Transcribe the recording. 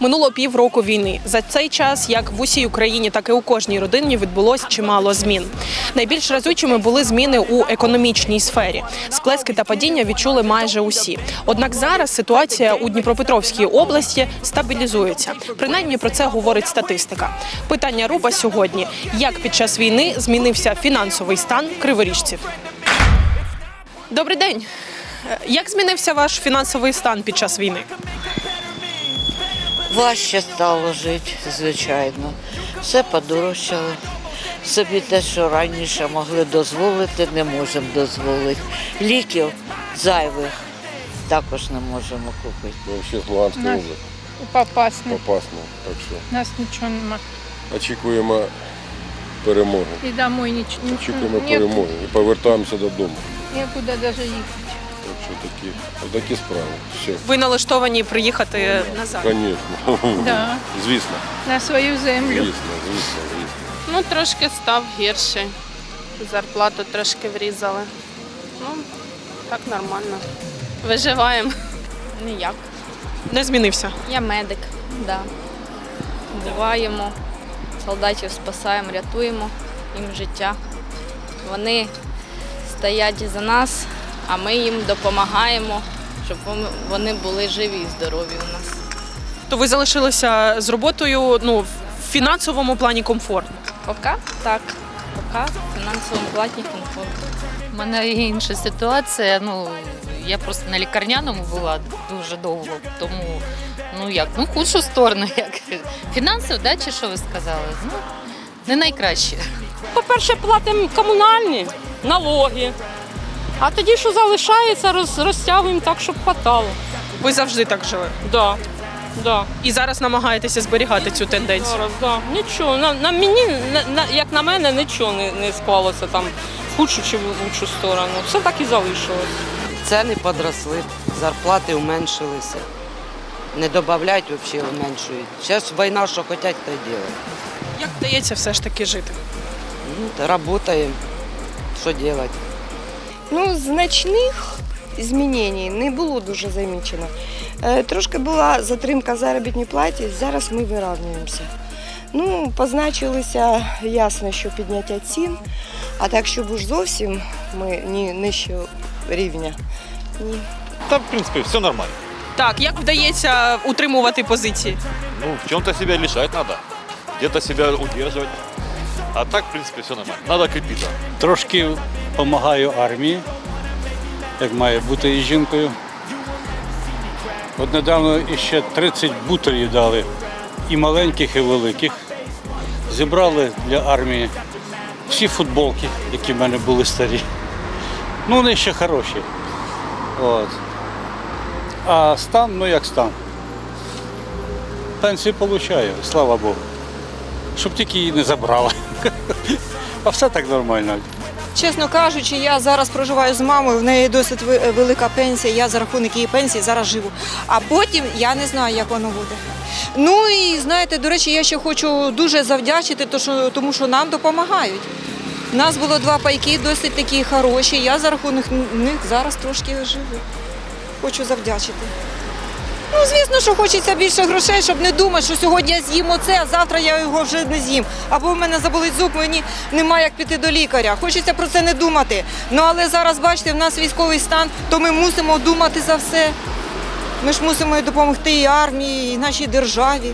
Минуло півроку війни. За цей час, як в усій Україні, так і у кожній родині відбулось чимало змін. Найбільш разючими були зміни у економічній сфері. Сплески та падіння відчули майже усі. Однак зараз ситуація у Дніпропетровській області стабілізується. Принаймні про це говорить статистика. Питання руба сьогодні: як під час війни змінився фінансовий стан криворіжців? Добрий день. Е, Як змінився ваш фінансовий стан під час війни? Важче стало жити, звичайно. Все подорожчало. Собі те, що раніше могли дозволити, не можемо дозволити. Ліків зайвих також не можемо купити. Вообще з Луганської Нас- області, Попасне. опасно. Так що У нас нічого нема. очікуємо перемоги. І домой нічого. Очікуємо Ні, перемоги і повертаємося додому. Нікуди навіть їхати. Так що такі, такі справи. Все, Ви налаштовані приїхати назад? звісно. Да. Звісно, На свою землю. звісно, звісно, звісно. Ну, трошки став гірше. Зарплату трошки врізали. Ну, так нормально. Виживаємо. Ніяк. Не змінився. Я медик, да. Буваємо, солдатів спасаємо, рятуємо їм життя. Вони стоять за нас, а ми їм допомагаємо, щоб вони- були живі і здорові у нас. То ви залишилися з роботою ну, в фінансовому плані комфортно. Поки так, поки в фінансовому платі комфорт. У мене інша ситуація. Ну я просто на лікарняному була дуже довго, тому ну як, ну худшу сторону, як фінансово, да, чи що ви сказали? Ну не найкраще. По-перше, платимо комунальні налоги. А тоді, що залишається, роз, розтягуємо так, щоб хватало. Ви завжди так жили. Да, да. І зараз намагаєтеся зберігати цю тенденцію. Зараз, да. Нічого. На, на мені, на, на, як на мене, нічого не, не склалося там в худшу чи в лучшу сторону. Все так і залишилось. Ціни подросли, зарплати уменшилися. Не додають взагалі уменшують. Зараз війна, що хочуть, то й роблять. Як вдається все ж таки жити? Ну, працюємо. Що робити? Ну, значних змінень не було дуже замічено. Е, Трошки була затримка заробітній платі, зараз ми виравнюємося. Ну, позначилися ясно, що підняття цін, а так, щоб уж зовсім ми ні нижче рівня. Ні. Да, в принципе, все нормально. Так, як вдається утримувати позиції? Ну, в чем-то себя лишать надо, где-то себя удерживать. А так, в принципе, все нормально. Надо крепиться. Трошки допомагаю армії, як має бути і жінкою. От недавно іще 30 бутерів дали, і маленьких, і великих. Зібрали для армії всі футболки, які в мене були старі. Ну, вони ще хороші. От. А стан, ну як стан. Пенсію получаю, слава Богу. Щоб тільки її не забрали. А все так нормально. Чесно кажучи, я зараз проживаю з мамою, в неї досить велика пенсія, я за рахунок її пенсії зараз живу. А потім я не знаю, як воно буде. Ну і знаєте, до речі, я ще хочу дуже завдячити, тому що нам допомагають. У нас було два пайки, досить такі хороші. Я за рахунок них зараз трошки живу. Хочу завдячити. Ну, звісно, що хочеться більше грошей, щоб не думати, що сьогодні я з'їм оце, а завтра я його вже не з'їм. Або в мене заболить зуб, мені немає як піти до лікаря. Хочеться про це не думати. Ну але зараз, бачите, в нас військовий стан, то ми мусимо думати за все. Ми ж мусимо допомогти і армії, і нашій державі.